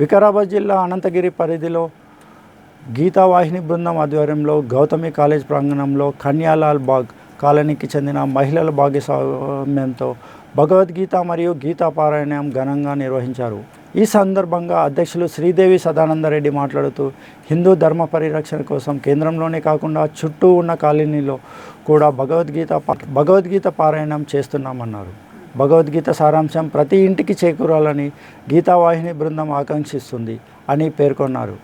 వికారాబాద్ జిల్లా అనంతగిరి పరిధిలో గీతావాహిని బృందం ఆధ్వర్యంలో గౌతమి కాలేజ్ ప్రాంగణంలో కన్యాలాల్ బాగ్ కాలనీకి చెందిన మహిళల భాగస్వామ్యంతో భగవద్గీత మరియు గీతా పారాయణం ఘనంగా నిర్వహించారు. ఈ సందర్భంగా అధ్యక్షులు శ్రీదేవి సదానందరెడ్డి మాట్లాడుతూ హిందూ ధర్మ పరిరక్షణ కోసం కేంద్రంలోనే కాకుండా చుట్టూ ఉన్న కాలనీలో కూడా భగవద్గీత భగవద్గీత పారాయణం చేస్తున్నామన్నారు. భగవద్గీత సారాంశం ప్రతి ఇంటికి చేకూరాలని గీతావాహిని బృందం ఆకాంక్షిస్తుంది అని పేర్కొన్నారు.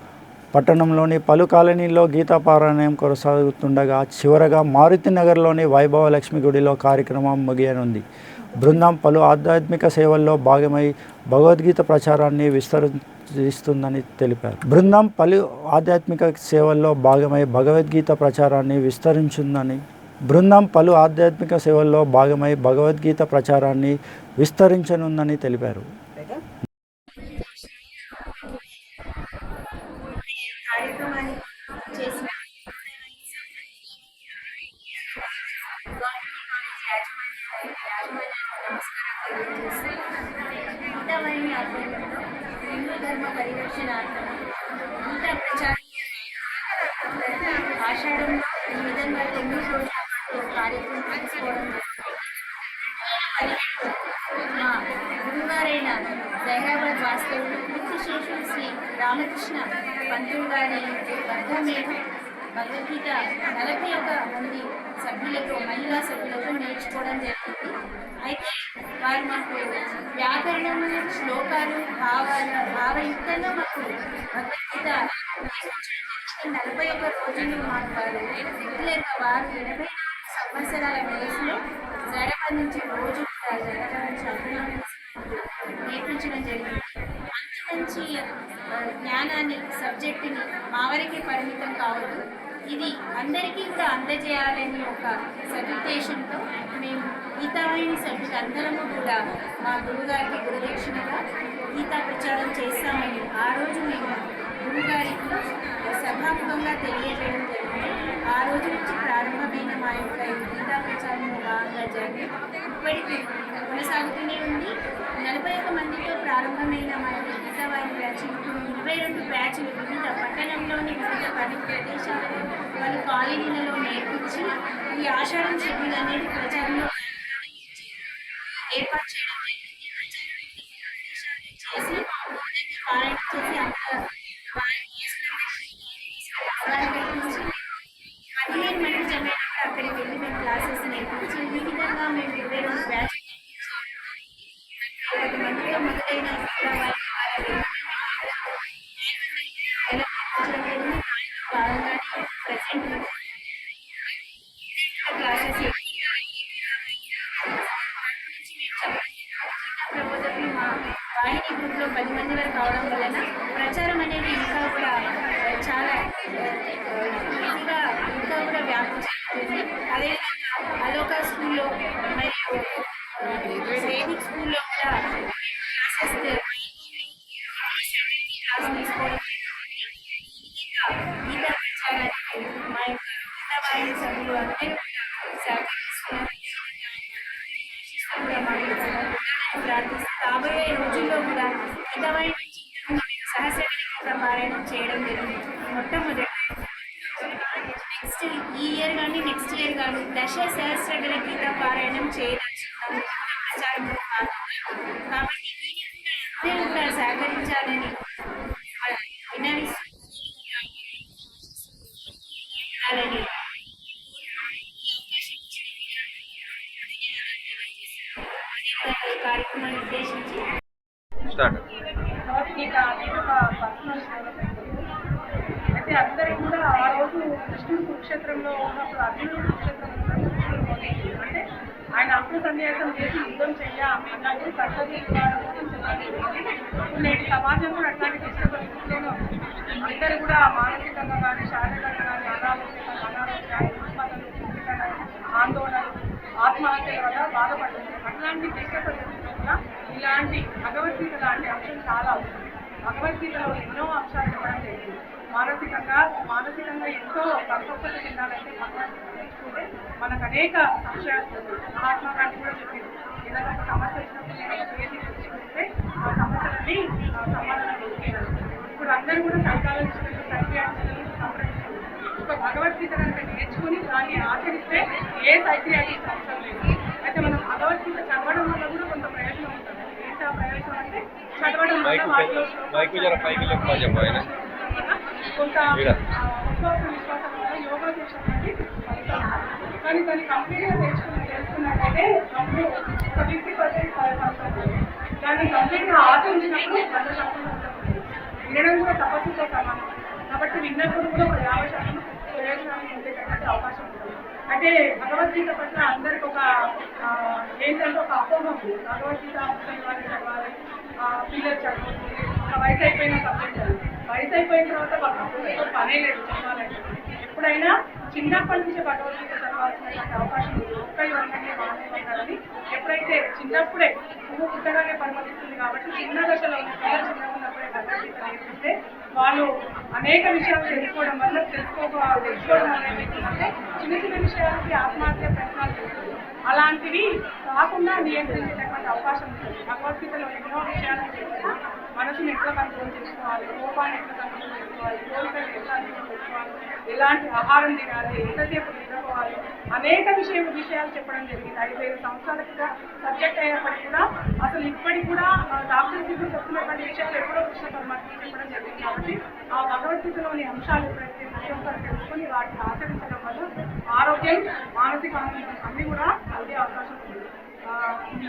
పట్టణంలోని పలు కాలనీల్లో గీతా పారాయణం కొనసాగుతుండగా చివరగా మారుతి నగర్లోని వైభవ లక్ష్మి గుడిలో కార్యక్రమం ముగియనుంది. బృందం పలు ఆధ్యాత్మిక సేవల్లో భాగమై భగవద్గీత ప్రచారాన్ని విస్తరిస్తుందని తెలిపారు. బృందం పలు ఆధ్యాత్మిక సేవల్లో భాగమై భగవద్గీత ప్రచారాన్ని విస్తరించిందని బృందం పలు ఆధ్యాత్మిక సేవల్లో భాగమై భగవద్గీత ప్రచారాన్ని విస్తరించనుందని తెలిపారు. భగవద్గీత నలభై ఒక మంది సభ్యులతో మహిళా సభ్యులతో నేర్చుకోవడం జరిగింది. అయితే వారు మాకు వ్యాకరణము శ్లోకాలు భావాల భావయుక్తంగా మాకు భగవద్గీత జరిగింది. నలభై ఒక రోజులు మాకు వారు రెగ్యులర్గా వారు ఎనభై నాలుగు సంవత్సరాల వయసులో ఇది అందరికీ కూడా అందజేయాలని ఒక సదుద్దేశంతో మేము గీతావాహిని సభ్యులు అందరము కూడా మా గురుగారికి గురుదక్షిణగా గీతా ప్రచారం చేస్తామని ఆ రోజు మేము గురుగారికి సభాముఖంగా తెలియజేయడం జరిగింది. ఆ రోజు నుంచి ప్రారంభమైన మా యొక్క గీతా ప్రచారంలో భాగంగా జరిగి ఇప్పటికీ కొనసాగుతూనే ఉంది నలభై ఒక మందితో ప్రారంభమైన మన యొక్క బ్యాచ్ ఇప్పుడు ఇరవై రెండు బ్యాచ్లు వివిధ పట్టణంలోని వివిధ పని ప్రదేశాలలో వాళ్ళు కాలనీలలో నేర్పించి ఈ ఆషాఢం షెడ్యూల్ అనేది ప్రచారంలో కానీ నెక్స్ట్ ఇయర్ కానీ దశ సహస్రగణ గీత పారాయణం చేయదలుచుకున్నాము ప్రచారంలో భాగంగా కాబట్టి అందరూ కూడా సహకరించాలని ఆ, విన్నవిస్తూ ఉండాలని ఈ అవకాశం ఇచ్చిన ధన్యవాదాలు తెలియజేస్తున్నాను అదేవిధంగా ఈ కార్యక్రమాన్ని ఉద్దేశించి స్టార్ట్ అయితే అందరూ కూడా ఆ రోజు కృష్ణుడు కురుక్షేత్రంలో ఉన్నప్పుడు అర్జునుడు కురుక్షేత్రంలో కృష్ణుడు అంటే ఆయన అప్పుడు సన్యాసం చేసి యుద్ధం చెయ్య అన్నట్టు కర్తవ్య ఇప్పుడు నేటి సమాజం కూడా అట్లాంటి డిస్టర్బెన్స్లోనే అందరూ కూడా మానసికంగా కానీ శారీరకంగా కానీ అనారోగ్యంగా అనారోగ్యాలు రుగ్మతలు ఆందోళనలు ఆత్మహత్యల వల్ల బాధపడుతుంది అట్లాంటి డిస్టర్బెన్స్లో కూడా ఇలాంటి భగవద్గీత లాంటి అంశం చాలా అవసరం భగవద్గీతలో ఎన్నో అంశాలు ఇవ్వడం జరిగింది. మానసికంగా మానసికంగా ఎంతో సంతృప్తి చెందాలంటే తీసుకుంటే మనకు అనేక సంశయాలు మహాత్మా గాంధీ కూడా చెప్పింది ఏదైనా ఒక సమస్య వచ్చినప్పుడు నేను క్రియేటివ్ చూసుకుంటే ఆ సమస్యలన్నీ సమాధానం ఇప్పుడు అందరూ కూడా సైకాలజిస్టులు సైక్రియాలజీ సంప్రదించారు. ఒక భగవద్గీత కనుక నేర్చుకుని దాన్ని ఆచరిస్తే ఏ సైక్రియాలజీ అవసరం లేదు. అయితే మనం భగవద్గీత చదవడం వల్ల కూడా కొంత ప్రయోజనం ఉంటుంది. ఏంటి ఆ ప్రయోజనం అంటే చదవడం వల్ల వాటిలో కొంత విశ్వాస విశ్వాసం యోగా చేసినటువంటి. కానీ దాన్ని కంప్లీట్గా నేర్చుకుని తెలుసుకున్నట్టయితే ఒక ఫిఫ్టీ పర్సెంట్ దాన్ని కంప్లీట్గా ఆచరించినప్పుడు వంద శాతం. వినడం కూడా తపస్సుతో సమానం. కాబట్టి విన్నప్పుడు కూడా ఒక యాభై శాతం ప్రయోజనాన్ని పొందేటటువంటి అవకాశం ఉంటుంది. అంటే భగవద్గీత పట్ల అందరికి ఒక ఏంటంటే ఒక అపోహం ఉంది. భగవద్గీత వాళ్ళు చదవాలి పిల్లలు చదవాలి ఒక వయసు అయిపోయిన సబ్జెక్ట్ అది వయసు అయిపోయిన తర్వాత భగవద్గీత పనే లేదు చదవాలంటే ఎప్పుడైనా చిన్నప్పటి నుంచి భగవద్గీత చదవాల్సినటువంటి అవకాశం ఉంది. ఒక్క బాగానే ఉంటారని ఎప్పుడైతే చిన్నప్పుడే పువ్వు పుట్టగానే పరిమతిస్తుంది కాబట్టి చిన్న దశలో ఉన్న పిల్లలు చిన్నగా ఉన్నప్పుడే భగవద్గీత నేర్పిస్తే వాళ్ళు అనేక విషయాలు తెలుసుకోవడం వల్ల తెలుసుకో తెలుసుకోవడం అనేది ఏంటంటే చిన్న చిన్న విషయాలకి ఆత్మహత్య ప్రయత్నాలు చేస్తారు అలాంటివి కాకుండా నియంత్రించేటటువంటి అవకాశం ఉంటుంది. భగవద్గీతలో ఎన్నో విషయాలు ఎట్లా కోపాన్ని ఎట్లా కంట్రోల్ చేసుకోవాలి కోరికలు ఎట్లా పెట్టుకోవాలి ఎలాంటి ఆహారం తినాలి ఎంతసేపు నిద్రపోవాలి అనేక విషయం విషయాలు చెప్పడం జరిగింది. ఐదు ఐదు సంవత్సరాల కింద సబ్జెక్ట్ అయినప్పటికీ కూడా అసలు ఇప్పటికి కూడా డాక్టర్ ఇప్పుడు చెప్తున్నటువంటి విషయాలు ఎప్పుడో కృష్ణ పరమాత్మ చెప్పడం జరిగింది. కాబట్టి ఆ భగవద్గీతలోని అంశాలు ఎప్పుడైతే ప్రతి ఒక్కరు తెలుసుకొని వాటిని ఆచరించడం వల్ల ఆరోగ్యం మానసిక ఆనందం అన్ని కూడా కలిగే అవకాశం ఉంది.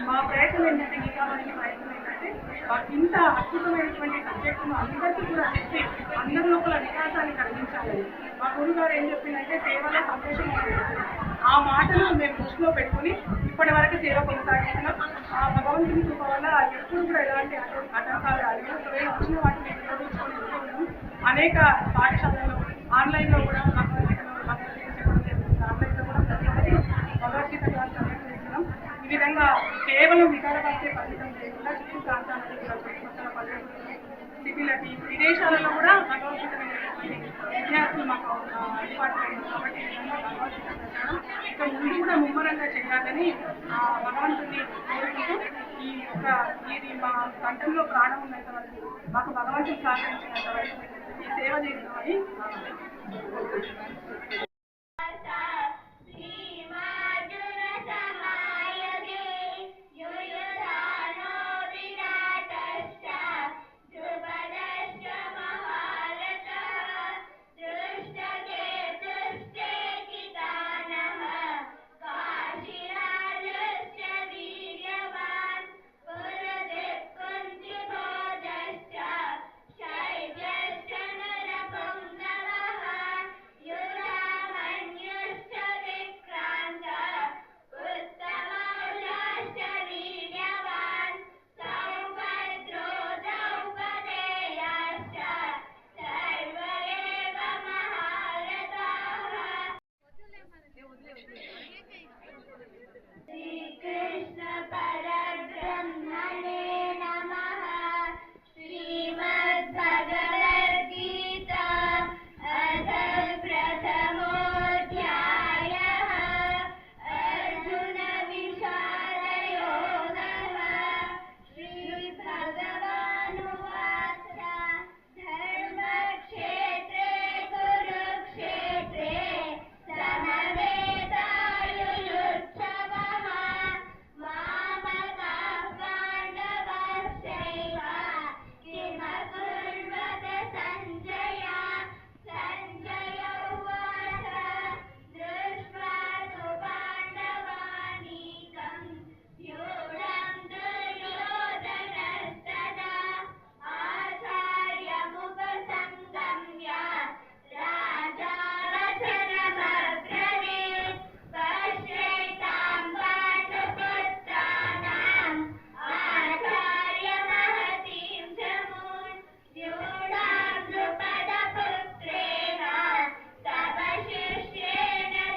మా ప్రయత్నం ఏంటంటే గీతామణి ప్రయత్నం ఏంటంటే ఇంత అద్భుతమైనటువంటి సబ్జెక్టును అందరికీ కూడా చెప్పి అందరి లోపల వికాసాన్ని కలిగించాలని. మా గురువు గారు ఏం చెప్పిందంటే సేవలో సంతోషం ఆ మాటను మేము దృష్టిలో పెట్టుకుని ఇప్పటి వరకు సేవ కొనసాగిస్తున్నాం. ఆ భగవంతుని కృప వల్ల ఎప్పుడు కూడా ఎలాంటి అటు- ఆటంకాలు రాలేదు ఒకవేళ వచ్చిన వాటిని వినియోగించుకొని అనేక పాఠశాలలో ఆన్లైన్లో కూడా కూడా భగవద్గీత ఈ విధంగా కేవలం వికారపరిచే పరిమితం కూడా పల్లెటూరు సిటీలకి విదేశాలలో కూడా భగవద్గీత విద్యార్థులు మాకు డిపార్ట్మెంట్ కాబట్టి భగవద్గీత ప్రచారం ముందు కూడా ముమ్మరంగా చేయాలని ఆ, భగవంతుని కోరుకుంటూ ఈ యొక్క ఇది మా కంఠంలో ప్రాణం ఉన్నంత వరకు మాకు భగవంతుడు సహకరించినంత వరకు ఈ సేవ చేస్తామని